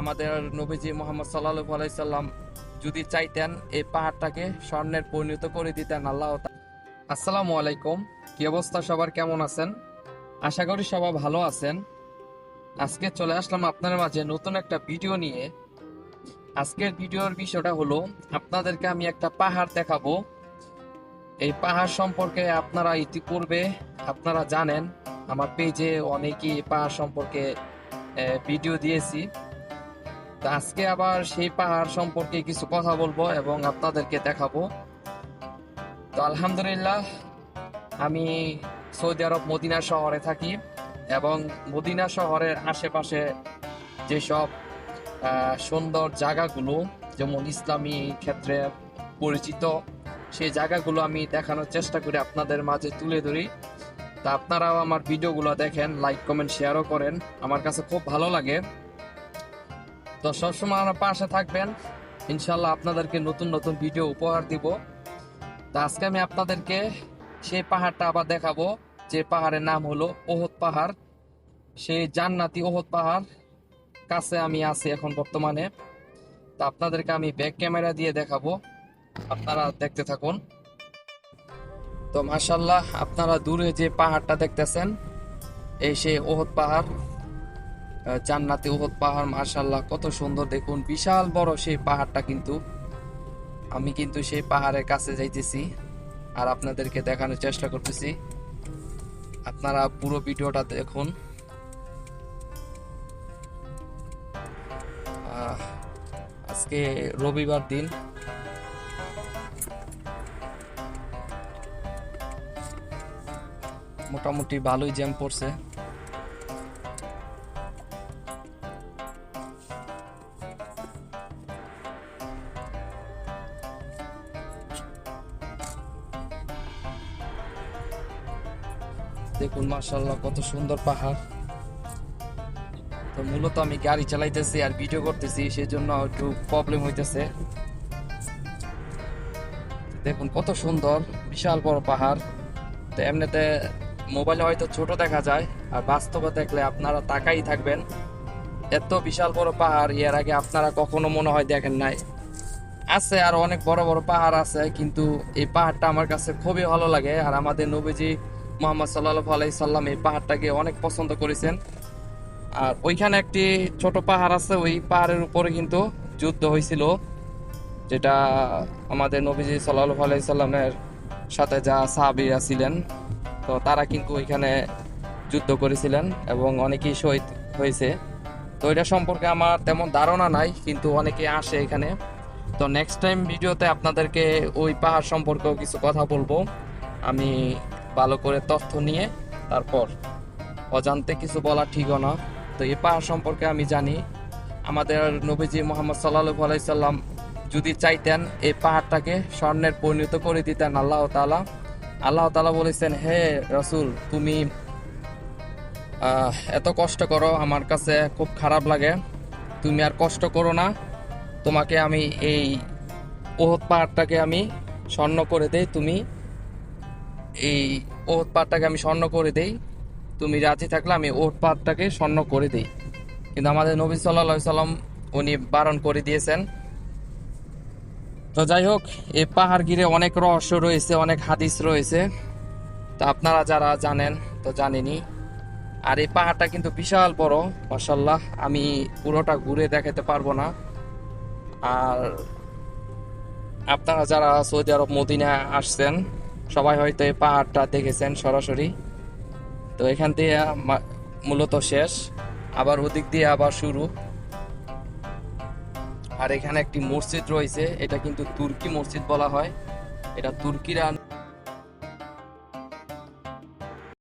আমাদের নবীজি মোহাম্মদ সাল্লাহ আলাইসাল্লাম যদি চাইতেন এই পাহাড়টাকে স্বর্ণের পরিণত করে দিতেন আল্লাহ আসসালামু আলাইকুম। কি অবস্থা? সবার কেমন আছেন? আশা করি সবাই ভালো আছেন। আজকে চলে আসলাম আপনাদের মাঝে নতুন একটা ভিডিও নিয়ে। আজকের ভিডিওর বিষয়টা হলো, আপনাদেরকে আমি একটা পাহাড় দেখাবো। এই পাহাড় সম্পর্কে আপনারা ইতিপূর্বে আপনারা জানেন, আমার পেজে অনেকেই পাহাড় সম্পর্কে ভিডিও দিয়েছি। তো আজকে আবার সেই পাহাড় সম্পর্কে কিছু কথা বলব এবং আপনাদেরকে দেখাবো। তো আলহামদুলিল্লাহ, আমি সৌদি আরব মদিনা শহরে থাকি এবং মদিনা শহরের আশেপাশে যেসব সুন্দর জায়গাগুলো, যেমন ইসলামী ক্ষেত্রে পরিচিত, সেই জায়গাগুলো আমি দেখানোর চেষ্টা করি আপনাদের মাঝে তুলে ধরি। তা আপনারাও আমার ভিডিওগুলো দেখেন, লাইক, কমেন্ট, শেয়ারও করেন। আমার কাছে খুব ভালো লাগে। তো সবসময় আমার পাশে থাকবেন। ইনশাল্লাহ আপনাদেরকে নতুন নতুন ভিডিও উপহার দিব। তা আজকে আমি আপনাদেরকে সেই পাহাড়টা আবার দেখাবো, যে পাহাড়ের নাম হলো ওহত পাহাড়। সেই জান্নাতি ওহত পাহাড় কাছে আমি আছি এখন বর্তমানে। তা আপনাদেরকে আমি ব্যাক ক্যামেরা দিয়ে দেখাবো। আপনারা দেখতে থাকুন। তো মাশাল্লাহ, আপনারা দূরে যে পাহাড়টা দেখতেছেন, এই সেই ওহত পাহাড়। জান্নাতি ওহদ পাহাড় মাশাল্লাহ কত সুন্দর। দেখুন, বিশাল বড় সেই পাহাড়টা কিন্তু। আমি কিন্তু সেই পাহাড়ের কাছে যাইতেছি আর আপনাদেরকে দেখানোর চেষ্টা করতেছি। আপনারা পুরো ভিডিওটা দেখুন। আজকে রবিবার দিন। মোটামুটি ভালোই জ্যাম পড়ছে। দেখুন মার্শাল্লাহ কত সুন্দর পাহাড়। তো মূলত আমি গাড়ি চালাইতেছি আর ভিডিও করতেছি সেই জন্য একটু প্রবলেম হইতেছে। দেখুন, কত সুন্দর, বিশাল বড় পাহাড়। তো এমনিতে মোবাইলে হয়তো ছোট দেখা যায়, আর বাস্তবে দেখলে আপনারা তাকাই থাকবেন। এত বিশাল বড় পাহাড়, এর আগে আপনারা কখনো মনে হয় দেখেন নাই। আছে আর অনেক বড় বড় পাহাড় আছে, কিন্তু এই পাহাড়টা আমার কাছে খুবই ভালো লাগে, আর আমাদের নবীজি মোহাম্মদ সাল্লাহ আলাই সাল্লাম এই পাহাড়টাকে অনেক পছন্দ করেছেন। আর ওইখানে একটি ছোট পাহাড় আছে, ওই পাহাড়ের উপরে কিন্তু যুদ্ধ হয়েছিল, যেটা আমাদের নবীজি সাল্লাহ আলাই সাল্লামের সাথে যা সাহাবিরা ছিলেন তো তারা কিন্তু ওইখানে যুদ্ধ করেছিলেন এবং অনেকেই শহীদ হয়েছে। তো এটা সম্পর্কে আমার তেমন ধারণা নাই, কিন্তু অনেকে আসে এখানে। তো নেক্সট টাইম ভিডিওতে আপনাদেরকে ওই পাহাড় সম্পর্কেও কিছু কথা বলব। আমি ভালো করে তথ্য নিয়ে তারপর অজান্তে কিছু বলা ঠিকও না। তো এই পাহাড় সম্পর্কে আমি জানি। আমাদের নবীজি মোহাম্মদ সাল্লাহ আলাইসাল্লাম যদি চাইতেন এই পাহাড়টাকে স্বর্ণের পরিণত করে দিতেন আল্লাহ তালা আল্লাহ তালা বলেছেন, হে রসুল, তুমি এত কষ্ট করো, আমার কাছে খুব খারাপ লাগে। তুমি আর কষ্ট করো না। তোমাকে আমি এই ওহদ পাহাড়টাকে আমি স্বর্ণ করে দেই। তুমি এই ওহদ পাহাড়টাকে আমি স্বর্ণ করে দেই। তুমি রাজি থাকলে আমি ওহদ পাহাড়টাকে স্বর্ণ করে দেই। কিন্তু আমাদের নবী সাল্লা সাল্লাম উনি বারণ করে দিয়েছেন। তো যাই হোক এই পাহাড় ঘিরে অনেক রহস্য রয়েছে, অনেক হাদিস রয়েছে। তো আপনারা যারা জানেন, তো জানেনি আর এই পাহাড়টা কিন্তু বিশাল বড় মাসাল্লাহ আমি পুরোটা ঘুরে দেখাতে পারব না। আর আপনারা যারা সৌদি আরব মদিনা আসছেন সবাই হয়তো এই পাহাড়টা দেখেছেন সরাসরি। তো এখান দিয়ে মূলত শেষ। আবার ওদিক দিয়ে আবার শুরু। আর এখানে একটি মসজিদ রয়েছে, এটা কিন্তু তুর্কি মসজিদ বলা হয়। এটা তুর্কিরা